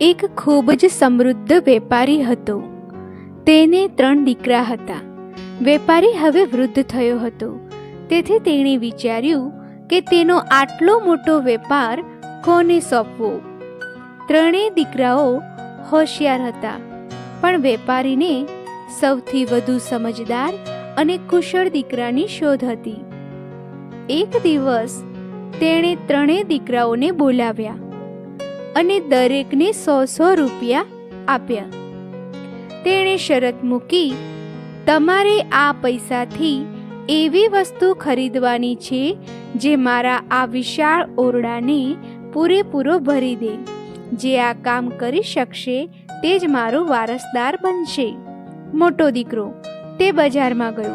એક ખૂબ જ સમૃદ્ધ વેપારી હતો. તેને ત્રણ દીકરા હતા. વેપારી હવે વૃદ્ધ થયો હતો. તેથી તેણે વિચાર્યું કે તેનો આટલો મોટો વેપાર કોને સોંપવો? ત્રણેય દીકરાઓ હોશિયાર હતા, પણ વેપારીને સૌથી વધુ સમજદાર અને કુશળ દીકરાની શોધ હતી. એક દિવસ તેણે ત્રણેય દીકરાઓને બોલાવ્યા. અને દરેકને સો સો રૂપિયા આપ્યા. તેણે શરત મૂકી, તમારે આ પૈસાથી એવી વસ્તુ ખરીદવાની છે જે મારા આ વિશાળ ઓરડાને પૂરેપૂરો ભરી દે. જે આ કામ કરી શકશે તે જ મારો વારસદાર બનશે. મોટો દીકરો, તે બજારમાં ગયો.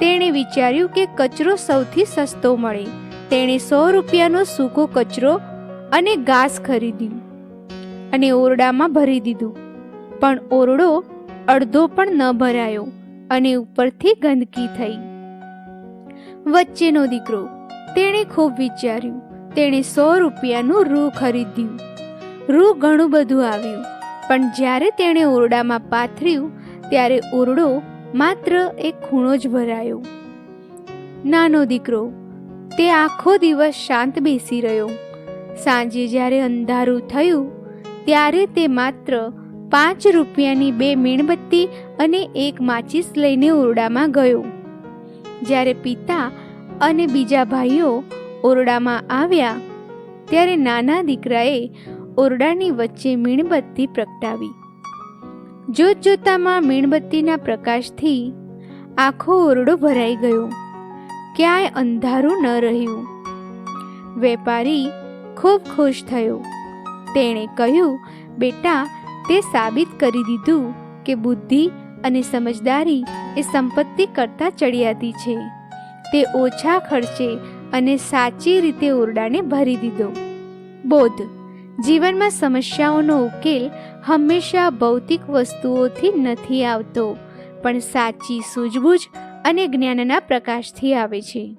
તેણે વિચાર્યું કે કચરો સૌથી સસ્તો મળે. તેણે સો રૂપિયાનો સૂકો કચરો અને ઘાસ ખરીદ્યું અને ઓરડામાં ભરી દીધું. પણ ઓરડો અડધો પણ ન ભરાયો અને ઉપરથી ગંદકી થઈ. વચ્ચેનો દીકરો તેણે ખૂબ વિચાર્યું. તેણે સો રૂપિયાનું રૂ ખરીદ્યું. રૂ ઘણું બધું આવ્યું. પણ જ્યારે તેણે ઓરડામાં પાથર્યું, ત્યારે ઓરડો માત્ર એક ખૂણો જ ભરાયો. નાનો દીકરો, તે આખો દિવસ શાંત બેસી રહ્યો. સાંજે જ્યારે અંધારું થયું, ત્યારે તે માત્ર પાંચ રૂપિયાની બે મીણબત્તી અને એક માચીસ લઈને ઓરડામાં ગયો. જ્યારે પિતા અને બીજા ભાઈઓ ઓરડામાં આવ્યા, ત્યારે નાના દીકરાએ ઓરડાની વચ્ચે મીણબત્તી પ્રગટાવી. જોત જોતામાં મીણબત્તીના પ્રકાશથી આખો ઓરડો ભરાઈ ગયો. ક્યાંય અંધારું ન રહ્યું. વેપારી ખૂબ ખુશ થયો. તેણે કહ્યું, બેટા, તે સાબિત કરી દીધું કે બુદ્ધિ અને સમજદારી એ સંપત્તિ કરતાં ચડિયાતી છે. તે ઓછા ખર્ચે અને સાચી રીતે ઓરડાને ભરી દીધો. બોધ, જીવનમાં સમસ્યાઓનો ઉકેલ હંમેશા ભૌતિક વસ્તુઓથી નથી આવતો, પણ સાચી સૂઝબૂઝ અને જ્ઞાનના પ્રકાશથી આવે છે.